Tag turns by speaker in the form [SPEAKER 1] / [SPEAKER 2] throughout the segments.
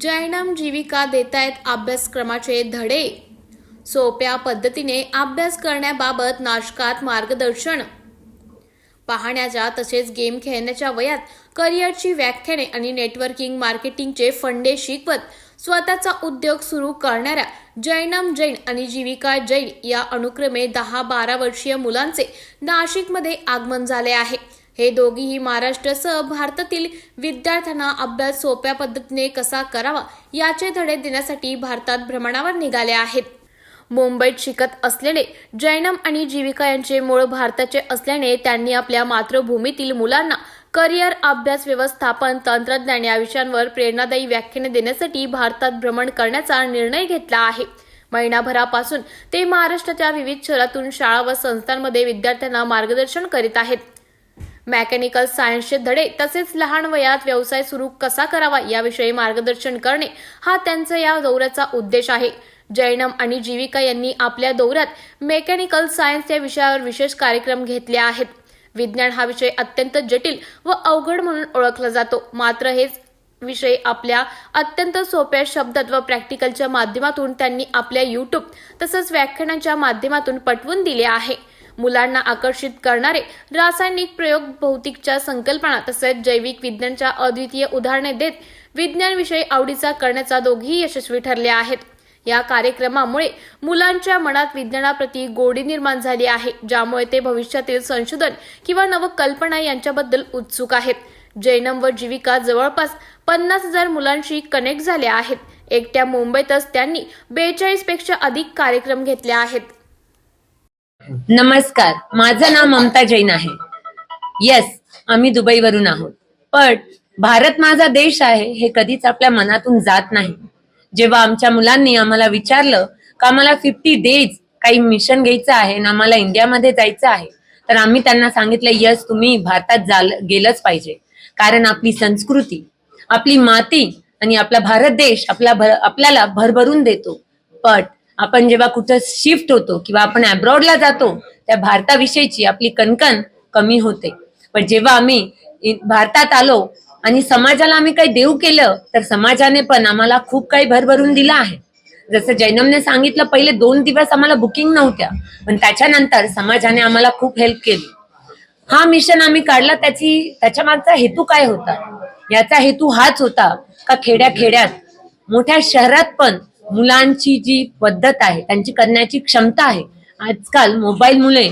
[SPEAKER 1] जयनाम जीविका देतायत अभ्यासक्रमाचे धडे. सोप्या पद्धतीने अभ्यास करण्याबाबत नाशकात मार्गदर्शन. पाहण्याच्या तसेच गेम खेळण्याच्या वयात करिअरची व्याख्याने आणि नेटवर्किंग मार्केटिंगचे फंडे शिकवत स्वतःचा उद्योग सुरू करणाऱ्या जैनम जैन आणि जीविका जैन या अनुक्रमे दहा बारा वर्षीय मुलांचे नाशिकमध्ये आगमन झाले आहे. हे दोघीही महाराष्ट्रासह भारतातील विद्यार्थ्यांना अभ्यास सोप्या पद्धतीने कसा करावा याचे धडे देण्यासाठी भारतात भ्रमणावर निघाले आहेत. मुंबईत शिकत असलेले जैनम आणि जीविका यांचे मूळ भारताचे असल्याने त्यांनी आपल्या मातृभूमीतील मुलांना करिअर अभ्यास व्यवस्थापन तंत्रज्ञान या विषयांवर प्रेरणादायी व्याख्याने देण्यासाठी भारतात भ्रमण करण्याचा निर्णय घेतला आहे. महिनाभरापासून ते महाराष्ट्राच्या विविध शहरातून शाळा व संस्थांमध्ये विद्यार्थ्यांना मार्गदर्शन करीत आहेत. मेकॅनिकल सायन्सचे धडे तसेच लहान वयात व्यवसाय सुरू कसा करावा याविषयी मार्गदर्शन करणे हा त्यांचा या दौऱ्याचा उद्देश आहे. जैनम आणि जीविका यांनी आपल्या दौऱ्यात मेकॅनिकल सायन्स या विषयावर विशेष कार्यक्रम घेतले आहेत. विज्ञान हा विषय अत्यंत जटिल व अवघड म्हणून ओळखला जातो. मात्र हेच विषय आपल्या अत्यंत सोप्या शब्दात व प्रॅक्टिकलच्या माध्यमातून त्यांनी आपल्या युट्यूब तसंच व्याख्यानाच्या माध्यमातून पटवून दिले आहे. मुलांना आकर्षित करणारे रासायनिक प्रयोग भौतिकच्या संकल्पना तसेच जैविक विज्ञानच्या अद्वितीय उदाहरणे देत विज्ञानविषयी आवडीचा करण्याचा दोघेही यशस्वी ठरले आहेत. या कार्यक्रमामुळे मुलांच्या मनात विज्ञानाप्रती गोडी निर्माण झाली आहे ज्यामुळे ते भविष्यातील संशोधन किंवा नवकल्पना यांच्याबद्दल उत्सुक आहेत. जैनम व जीविका जवळपास पन्नास हजार मुलांशी कनेक्ट झाले आहेत. एकट्या मुंबईतच त्यांनी बेचाळीसपेक्षा अधिक कार्यक्रम घेतले आहेत.
[SPEAKER 2] नमस्कार माझं नाव ममता जैन आहे. येस आम्ही दुबईवरून आहोत. पण भारत माझा देश आहे हे कधीच आपल्या मनातून जात नाही. जेव्हा आमच्या मुलांनी आम्हाला विचारलं का आम्हाला फिफ्टी डेज काही मिशन घ्यायचं आहे आणि आम्हाला इंडियामध्ये जायचं आहे? तर आम्ही त्यांना सांगितलं यस तुम्ही भारतात जाल गेलंच पाहिजे. कारण आपली संस्कृती आपली माती आणि आपला भारत देश आपला भर आपल्याला भरभरून देतो. पण आपण जेव्हा कुठं शिफ्ट होतो किंवा आपण अब्रॉडला जातो त्या भारताविषयीची आपली कणकण कमी होते. पण जेव्हा आम्ही भारतात आलो आणि समाजाला आम्ही काही देऊ केलं तर समाजाने पण आम्हाला खूप काही भरभरून दिलं आहे. जसं जैनमने सांगितलं पहिले दोन दिवस आम्हाला बुकिंग नव्हत्या पण त्याच्यानंतर समाजाने आम्हाला खूप हेल्प केली. हा मिशन आम्ही काढला त्याची त्याच्या मागचा हेतू काय होता? याचा हेतू हाच होता का खेड्या खेड्यात मोठ्या शहरात पण मुलांची जी पद्धत आहे त्यांची करण्याची क्षमता आहे आजकाल मोबाईलमुळे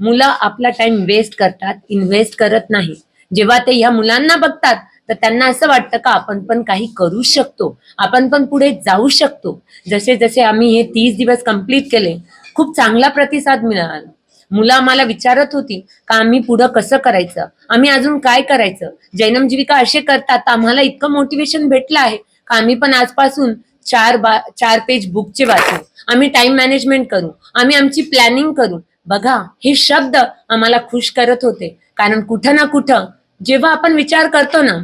[SPEAKER 2] मुलं आपला टाइम वेस्ट करतात इन्व्हेस्ट करत नाही. जेव्हा ते ह्या मुलांना बघतात तर त्यांना असं वाटतं का आपण पण काही करू शकतो आपण पण पुढे जाऊ शकतो. जसे जसे आम्ही हे तीस दिवस कंप्लीट केले खूप चांगला प्रतिसाद मिळाला. मुलं आम्हाला विचारत होती का आम्ही पुढं कसं करायचं? आम्ही अजून काय करायचं? जैनम जीविका असे करतात आम्हाला इतकं मोटिवेशन भेटलं आहे का आम्ही पण आजपासून चार बा चार पेज बुकचे वाचू आम्ही टाइम मॅनेजमेंट करू. आम्ही आमची प्लॅनिंग करू. बघा हे शब्द आम्हाला खुश करत होते. कारण कुठं ना कुठं जेव्हा आपण विचार करतो ना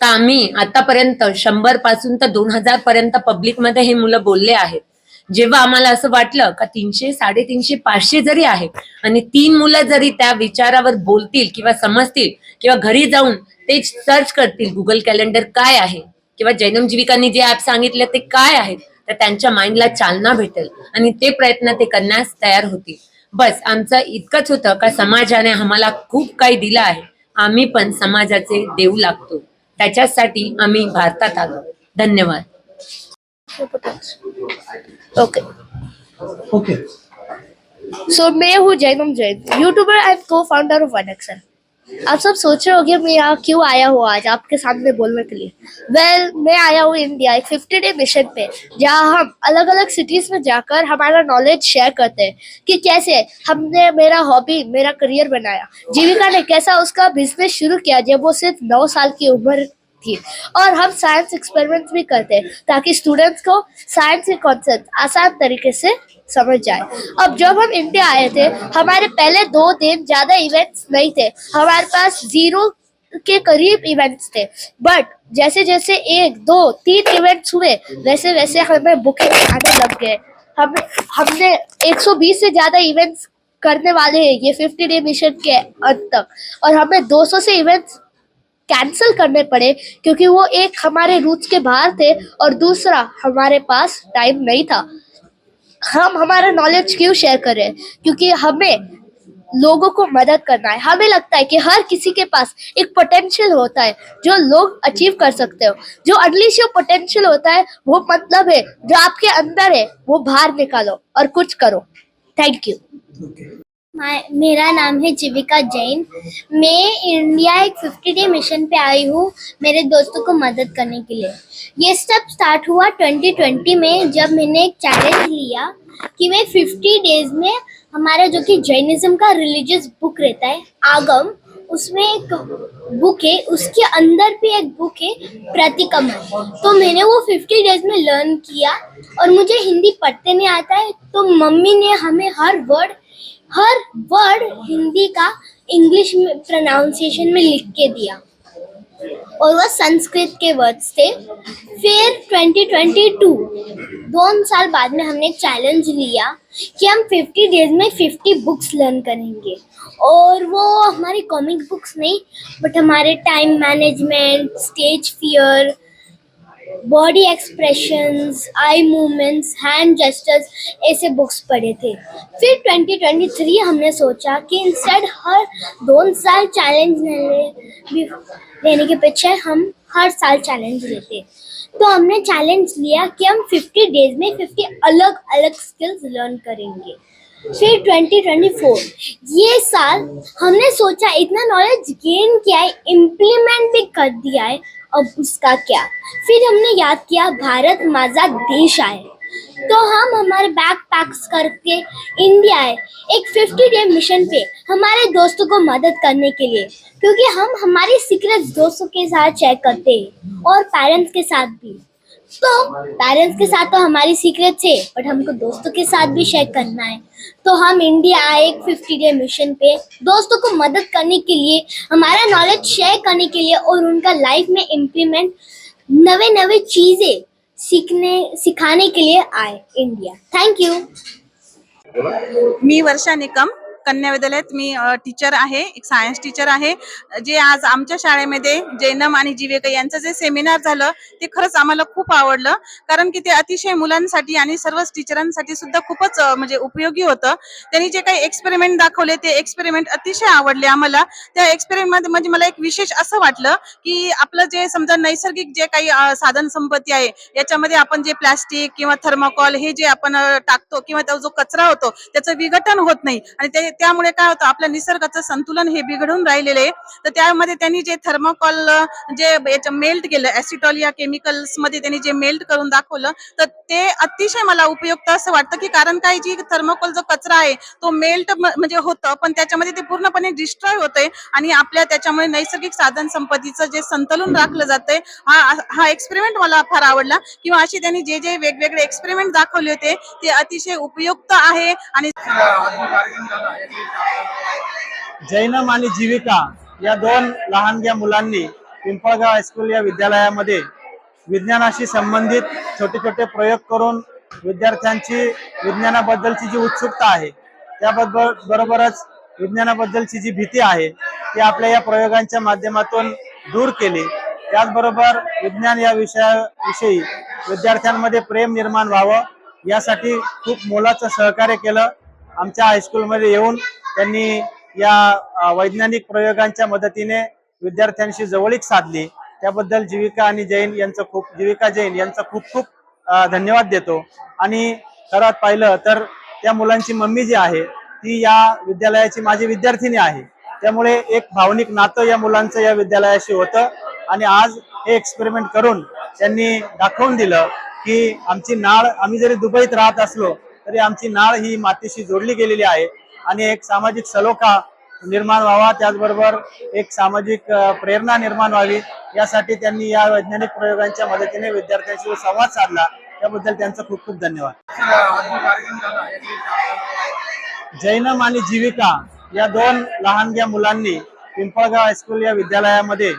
[SPEAKER 2] तर आम्ही आतापर्यंत शंभरपासून तर दोन हजार पर्यंत पब्लिकमध्ये हे मुलं बोलले आहेत. जेव्हा आम्हाला असं वाटलं का तीनशे साडेतीनशे पाचशे जरी आहे आणि तीन मुलं जरी त्या विचारावर बोलतील किंवा समजतील किंवा घरी जाऊन ते सर्च करतील गुगल कॅलेंडर काय आहे किंवा जैनम जीविकांनी जे ऍप सांगितले ते काय आहेत तर त्यांच्या माइंडला चालना भेटेल. आणि ते प्रयत्न ते करण्यास तयार होतील. बस आमचं इतकंच होतं का समाजाने आम्हाला खूप काही दिलं आहे. आम्ही पण समाजाचे देऊ लागतो. त्याच्यासाठी आम्ही भारतात आलो. धन्यवाद.
[SPEAKER 3] ओके
[SPEAKER 4] ओके
[SPEAKER 3] सो मैं हूँ Jainam Jain. YouTuber and co founder of one आप सब सोच रहे होंगे मैं यहाँ क्यों आया हूँ आज आपके सामने बोलने के लिए? वेल well, मैं आया हूँ इंडिया एक फिफ्टी डे मिशन पे जहाँ हम अलग अलग सिटीज़ में जाकर हमारा नॉलेज शेयर करते हैं कि कैसे हमने मेरा हॉबी मेरा करियर बनाया। जीविका ने कैसा उसका बिज़नेस शुरू किया जब वो सिर्फ़ नौ साल की उम्र थी। और हम साइंस एक्सपेरिमेंट भी करते हैं, ताकि स्टूडेंट्स को साइंस के कॉन्सेप्ट आसान तरीके से समझ जाए। अब जब हम इंडिया आए थे, हमारे पहले दो दिन ज़्यादा इवेंट्स नहीं थे। हमारे पास ज़ीरो के करीब इवेंट्स थे। बट जैसे जैसे एक, दो, तीन इवेंट्स हुए, वैसे वैसे हमें बुकिंग आने लग गए। हम, हमने 120 से ज़्यादा इवेंट्स करने वाले हैं, ये 50 डे मिशन के अंत तक। और हमें 200 से इवेंट्स कैंसिल करने पड़े, क्योंकि वो एक हमारे रूट्स के बाहर थे और दूसरा हमारे पास टाइम नहीं था। हम हमारा नॉलेज क्यों शेयर करें? क्योंकि हमें लोगों को मदद करना है। हमें लगता है कि हर किसी के पास एक पोटेंशियल होता है जो लोग अचीव कर सकते हो। जो अनलिश योर पोटेंशियल होता है, वो मतलब है, जो आपके अंदर है, वो बाहर निकालो और कुछ करो। थैंक यू
[SPEAKER 4] मेरा नाम है जीविका जैन। मैं इंडिया एक फिफ्टी डे मिशन पे आई हूँ मेरे दोस्तों को मदद करने के लिए। ये स्टेप स्टार्ट हुआ 2020 में जब मैंने एक चैलेंज लिया कि मैं 50 डेज़ में हमारा जो कि जैनिज्म का रिलीजियस बुक रहता है, आगम, उसमें एक बुक है, उसके अंदर भी एक बुक है, प्रतिकमल। तो मैंने वो 50 डेज़ में लर्न किया और मुझे हिंदी पढ़ते नहीं आता है तो मम्मी ने हमें हर वर्ड हर वर्ड हिंदी का इंग्लिश में प्रोनाउंसिएशन में लिख के दिया। और वह संस्कृत के वर्ड्स थे। फिर 2022 दो साल बाद में हमने चैलेंज लिया कि हम 50 डेज़ में 50 बुक्स लर्न करेंगे। और वो हमारी कॉमिक बुक्स नहीं बट हमारे time management stage fear body expressions eye movements hand gestures ऐसे बुक्स पढ़े थे। फिर 2023 हमने सोचा कि इंस्टेड हर दो साल चैलेंज ले लेने के पीछे हम हर साल चैलेंज लेते। तो हमने चैलेंज लिया कि हम 50 डेज़ में 50 अलग अलग स्किल्स लर्न करेंगे। फिर 2024 ये साल हमने सोचा, इतना नॉलेज गेन किया है इम्प्लीमेंट भी कर दिया है, अब उसका क्या? फिर हमने याद किया, भारत माझा देश आए। तो हम हमारे बैग पैक्स करके इंडिया है एक 50 डे मिशन पे हमारे दोस्तों को मदद करने के लिए। क्योंकि हम हमारी सीक्रेट्स दोस्तों के साथ शेयर करते हैं और पेरेंट्स के साथ भी। तो पेरेंट्स के साथ तो हमारी सीक्रेट है बट हमको दोस्तों के साथ भी शेयर करना है। तो हम इंडिया आए एक फिफ्टी डे मिशन पे। दोस्तों को मदद करने के लिए, हमारा नॉलेज शेयर करने के लिए और उनका लाइफ में इम्प्लीमेंट नवे नवे चीज़ें सीखने, सिखाने के लिए आए इंडिया थैंक यू
[SPEAKER 5] मी वर्षा निकम। कन्या विद्यालयात मी टीचर आहे एक सायन्स टीचर आहे. जे आज आमच्या शाळेमध्ये जैनम आणि जीवेका यांचं जे सेमिनार झालं ते खरंच आम्हाला खूप आवडलं. कारण की ते अतिशय मुलांसाठी आणि सर्वच टीचरांसाठी सुद्धा खूपच म्हणजे उपयोगी होतं. त्यांनी जे काही एक्सपेरिमेंट दाखवले ते एक्सपेरिमेंट अतिशय आवडले आम्हाला. त्या एक्सपेरिमेंट म्हणजे मला एक विशेष असं वाटलं की आपलं जे समजा नैसर्गिक जे काही साधन संपत्ती आहे याच्यामध्ये आपण जे प्लास्टिक किंवा थर्माकॉल हे जे आपण टाकतो किंवा तो जो कचरा होतो त्याचं विघटन होत नाही. आणि ते त्यामुळे काय होतं आपल्या निसर्गाचं संतुलन हे बिघडून राहिलेलं आहे. तर त्यामध्ये त्यांनी जे थर्मोकॉल जे मेल्ट केलं ऍसिटॉल या केमिकल्समध्ये त्यांनी जे मेल्ट करून दाखवलं तर ते अतिशय मला उपयुक्त असं वाटतं की कारण काय जी थर्मोकॉल जो कचरा आहे तो मेल्ट म्हणजे होतं पण त्याच्यामध्ये ते पूर्णपणे डिस्ट्रॉय होतंय आणि आपल्या त्याच्यामुळे नैसर्गिक साधन संपत्तीचं जे संतुलन राखलं जातंय हा हा एक्सपेरिमेंट मला फार आवडला. किंवा असे त्यांनी जे जे वेगवेगळे एक्सपेरिमेंट दाखवले होते ते अतिशय उपयुक्त आहे आणि
[SPEAKER 6] जैनम आणि जीविका या दोन लहानग्या मुलांनी पिंपळगाव हायस्कूल या विद्यालयामध्ये विज्ञानाशी संबंधित छोटे छोटे प्रयोग करून विद्यार्थ्यांची विज्ञानाबद्दलची जी उत्सुकता आहे त्याबद्दल बरोबरच विज्ञानाबद्दलची जी भीती आहे ती आपल्या या प्रयोगांच्या माध्यमातून दूर केली. त्याचबरोबर विज्ञान या विषयाविषयी विद्यार्थ्यांमध्ये प्रेम निर्माण व्हावं यासाठी खूप मोलाचं सहकार्य केलं. आमच्या हायस्कूलमध्ये येऊन त्यांनी या वैज्ञानिक प्रयोगांच्या मदतीने विद्यार्थ्यांशी जवळीक साधली. त्याबद्दल जीविका आणि जैन यांचं खूप जीविका जैन यांचं खूप खूप धन्यवाद देतो. आणि खरंच पाहिलं तर त्या मुलांची मम्मी जी आहे ती या विद्यालयाची माझी विद्यार्थिनी आहे. त्यामुळे एक भावनिक नातं या मुलांचं या विद्यालयाशी होतं. आणि आज हे एक्सपेरिमेंट करून त्यांनी दाखवून दिलं की आमची नाळ आम्ही जरी दुबईत राहत असलो तरी आमची नाळ ही मातीशी जोडली गेलेली आहे. आणि एक सामाजिक सलोखा निर्माण व्हावा त्याचबरोबर एक सामाजिक प्रेरणा निर्माण व्हावी यासाठी त्यांनी या वैज्ञानिक प्रयोगांच्या मदतीने विद्यार्थ्यांशी संवाद साधला. त्याबद्दल त्यांचं खूप खूप धन्यवाद. जैनम आणि जीविका या दोन लहानग्या मुलांनी पिंपळगाव हायस्कूल या विद्यालयामध्ये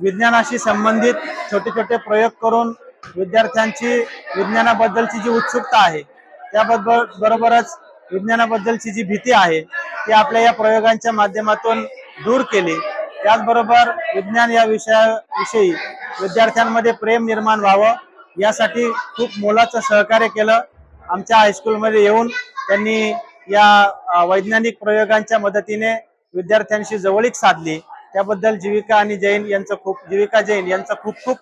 [SPEAKER 6] विज्ञानाशी संबंधित छोटे छोटे प्रयोग करून विद्यार्थ्यांची विज्ञानाबद्दलची जी उत्सुकता आहे त्याबरोबर बरोबरच विज्ञानाबद्दलची जी भीती आहे ती आपल्या या प्रयोगांच्या माध्यमातून दूर केली. त्याचबरोबर विज्ञान या विषयाविषयी विद्यार्थ्यांमध्ये प्रेम निर्माण व्हावं यासाठी खूप मोलाचं सहकार्य केलं. आमच्या हायस्कूलमध्ये येऊन त्यांनी या वैज्ञानिक प्रयोगांच्या मदतीने विद्यार्थ्यांशी जवळीक साधली. त्याबद्दल जीविका आणि जैन यांचं खूप जीविका जैन यांचं खूप खूप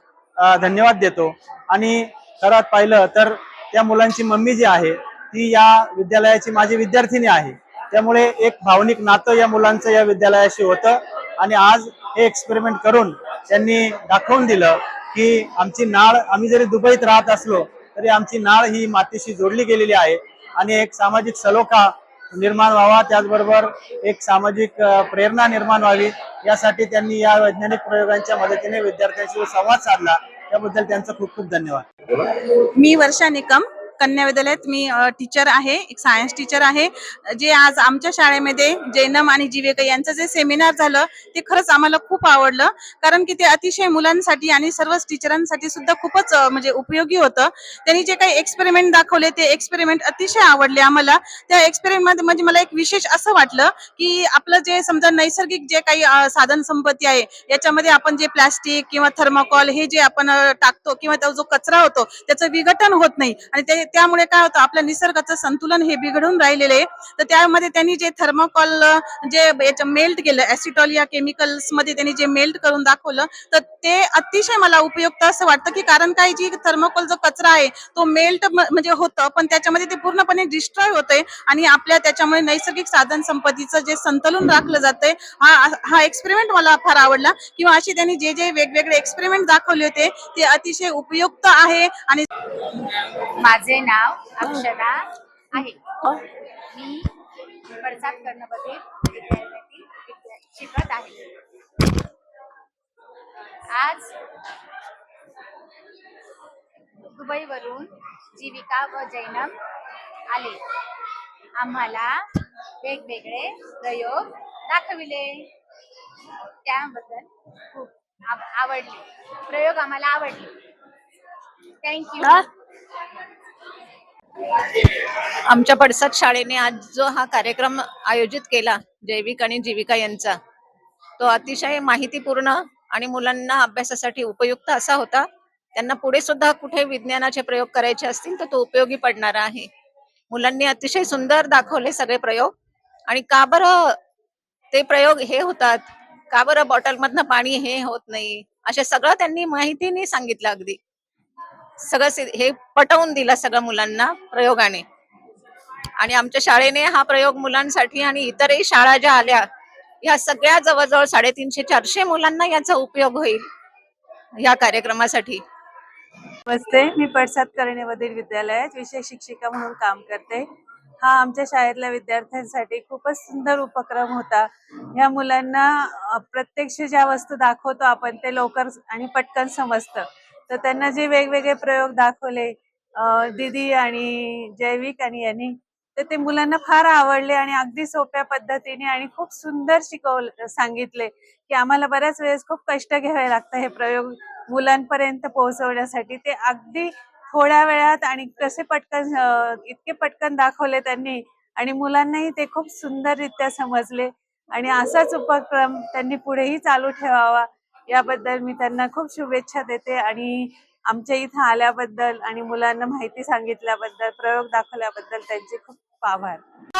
[SPEAKER 6] धन्यवाद देतो. आणि सर्वात पाहिलं तर त्या मुलांची मम्मी जी आहे ती या विद्यालयाची माझी विद्यार्थिनी आहे. त्यामुळे एक भावनिक नातं या मुलांचं या विद्यालयाशी होतं आणि आज हे एक्सपेरिमेंट करून त्यांनी दाखवून दिलं की आमची नाळ आम्ही जरी दुबईत राहत असलो तरी आमची नाळ ही मातीशी जोडली गेलेली आहे. आणि एक सामाजिक सलोखा निर्माण व्हावा त्याचबरोबर एक सामाजिक प्रेरणा निर्माण व्हावी यासाठी त्यांनी या वैज्ञानिक प्रयोगांच्या मदतीने विद्यार्थ्यांशी संवाद साधला. त्याबद्दल त्यांचा खूप खूप धन्यवाद.
[SPEAKER 5] मी वर्षा निकम. कन्या विद्यालयात मी टीचर आहे एक सायन्स टीचर आहे. जे आज आमच्या शाळेमध्ये जैनम आणि जीवेका यांचं जे सेमिनार झालं ते खरंच आम्हाला खूप आवडलं. कारण की ते अतिशय मुलांसाठी आणि सर्वच टीचरांसाठी सुद्धा खूपच म्हणजे उपयोगी होतं. त्यांनी जे काही एक्सपेरिमेंट दाखवले ते एक्सपेरिमेंट अतिशय आवडले आम्हाला. त्या एक्सपेरिमेंट म्हणजे मला एक विशेष असं वाटलं की आपलं जे समजा नैसर्गिक जे काही साधन संपत्ती आहे याच्यामध्ये आपण जे प्लास्टिक किंवा थर्माकॉल हे जे आपण टाकतो किंवा तो जो कचरा होतो त्याचं विघटन होत नाही. आणि ते त्यामुळे काय होतं आपल्या निसर्गाचं संतुलन हे बिघडून राहिलेलं आहे. तर त्यामध्ये त्यांनी जे थर्माकॉल जे याच्या मेल्ट केलं ऍसिटॉल या केमिकल्समध्ये त्यांनी जे मेल्ट करून दाखवलं तर ते अतिशय मला उपयुक्त असं वाटतं की कारण काय जी थर्माकोल जो कचरा आहे तो मेल्ट म्हणजे होतं पण त्याच्यामध्ये ते पूर्णपणे डिस्ट्रॉय होतंय आणि आपल्या त्याच्यामुळे नैसर्गिक साधन संपत्तीचं जे संतुलन राखलं जातंय हा हा एक्सपेरिमेंट मला फार आवडला. किंवा असे त्यांनी जे जे वेगवेगळे एक्सपेरिमेंट दाखवले होते ते अतिशय उपयुक्त आहे आणि
[SPEAKER 7] माझे नाव अक्षरा आहे. मी प्रसाद कर्णपती विद्यालयातील विद्या- शिकत आहे. आज दुबईवरून जीविका व जैनम आले. आम्हाला वेगवेगळे प्रयोग दाखविले. त्याबद्दल खूप आव- आवडले. प्रयोग आम्हाला आवडले. थँक्यू
[SPEAKER 8] आमच्या पडसाद शाळेने आज जो हा कार्यक्रम आयोजित केला जैविक आणि जीविका यांचा तो अतिशय माहितीपूर्ण आणि मुलांना अभ्यासासाठी उपयुक्त असा होता. त्यांना पुढे सुद्धा कुठे विज्ञानाचे प्रयोग करायचे असतील तर तो उपयोगी पडणारा आहे. मुलांनी अतिशय सुंदर दाखवले सगळे प्रयोग. आणि का बरं ते प्रयोग हे होतात? का बरं बॉटलमधनं पाणी हे होत नाही? असे सगळं त्यांनी माहितीने सांगितलं अगदी. सगळं हे पटवून दिलं सगळं मुलांना प्रयोगाने. आणि आमच्या शाळेने हा प्रयोग मुलांसाठी आणि इतरही शाळा ज्या आल्या या सगळ्या जवळजवळ साडेतीनशे चारशे मुलांना याचा उपयोग होईल या कार्यक्रमासाठी.
[SPEAKER 9] नमस्ते मी पडसाद करणेमधील विद्यालयात विषय शिक्षिका म्हणून काम करते. हा आमच्या शाळेतल्या विद्यार्थ्यांसाठी खूपच सुंदर उपक्रम होता. ह्या मुलांना प्रत्यक्ष ज्या वस्तू दाखवतो आपण ते लवकर आणि पटकन समजतं. तर त्यांना जे वेगवेगळे प्रयोग दाखवले दिदी दीदी आणि जैविक आणि यांनी तर ते मुलांना फार आवडले आणि अगदी सोप्या पद्धतीने आणि खूप सुंदर शिकवलं सांगितले की आम्हाला बऱ्याच वेळेस खूप कष्ट घ्यावे लागतं हे प्रयोग मुलांपर्यंत पोहोचवण्यासाठी. ते अगदी थोड्या वेळात आणि कसे पटकन इतके पटकन दाखवले त्यांनी आणि मुलांनाही ते खूप सुंदररित्या समजले आणि असाच उपक्रम त्यांनी पुढेही चालू ठेवावा. याबद्दल मी त्यांना खूप शुभेच्छा देते आणि आमच्या इथं आल्याबद्दल आणि मुलांना माहिती सांगितल्याबद्दल प्रयोग दाखवल्याबद्दल त्यांचे खूप आभार.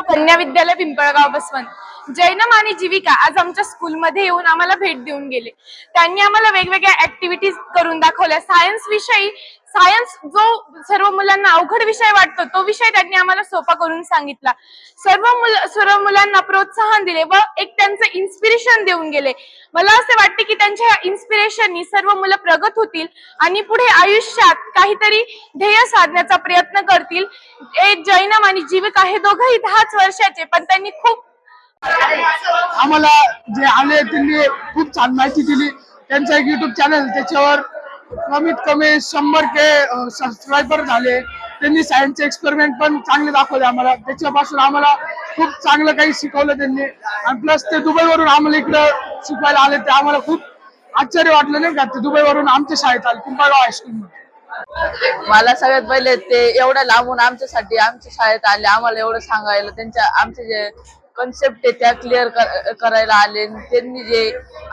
[SPEAKER 10] कन्या विद्यालय पिंपळगाव बसवंत जैनम आणि जीविका आज आमच्या स्कूलमध्ये येऊन आम्हाला भेट देऊन गेले. त्यांनी आम्हाला वेगवेगळ्या ऍक्टिव्हिटीज करून दाखवल्या. सायन्स विषयी सायन्स जो सर्व मुलांना अवघड विषय वाटतो तो विषय त्यांनी आम्हाला सोपा करून सांगितला. सर्व मुल सर्व मुलांना प्रोत्साहन दिले व एक त्यांचं इन्स्पिरेशन देऊन गेले. मला असे वाटते की त्यांच्या इन्स्पिरेशननी सर्व मुलं प्रगत होतील आणि पुढे आयुष्यात काहीतरी ध्येय साधण्याचा प्रयत्न करतील. एक जैनम आणि जीविका हे दोघंही दहाच वर्षाचे पण त्यांनी खूप
[SPEAKER 11] आम्हाला जे आले त्यांनी खूप छान माहिती दिली. त्यांचा एक युट्यूब चॅनल त्याच्यावर कमीत कमी शंभर के सबस्क्रायबर झाले. त्यांनी सायन्सचे एक्सपेरिमेंट पण चांगले दाखवले आम्हाला. त्याच्यापासून आम्हाला खूप चांगलं काही शिकवलं त्यांनी. आणि प्लस ते दुबईवरून आम्हाला इकडं शिकवायला आले ते आम्हाला खूप आश्चर्य वाटलं नाही का? ते दुबईवरून आमच्या शाळेत आले पिंपळगाव हायस्कूलमध्ये
[SPEAKER 12] मला सगळ्यात पहिले ते एवढ्या लांबून आमच्यासाठी आमच्या शाळेत आले आम्हाला एवढं सांगायला त्यांच्या आमचे जे कन्सेप्ट आहे त्या क्लिअर करायला आले. त्यांनी जे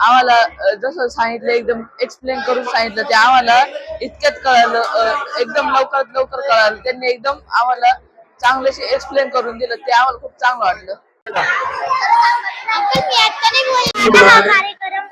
[SPEAKER 12] आम्हाला जसं सांगितलं एकदम एक्सप्लेन करून सांगितलं ते आम्हाला इतक्यात कळालं एकदम लवकरात लवकर कळालं. त्यांनी एकदम आम्हाला चांगल्याशी एक्सप्लेन करून दिलं. ते आम्हाला खूप चांगलं वाटलं.
[SPEAKER 4] कार्यक्रम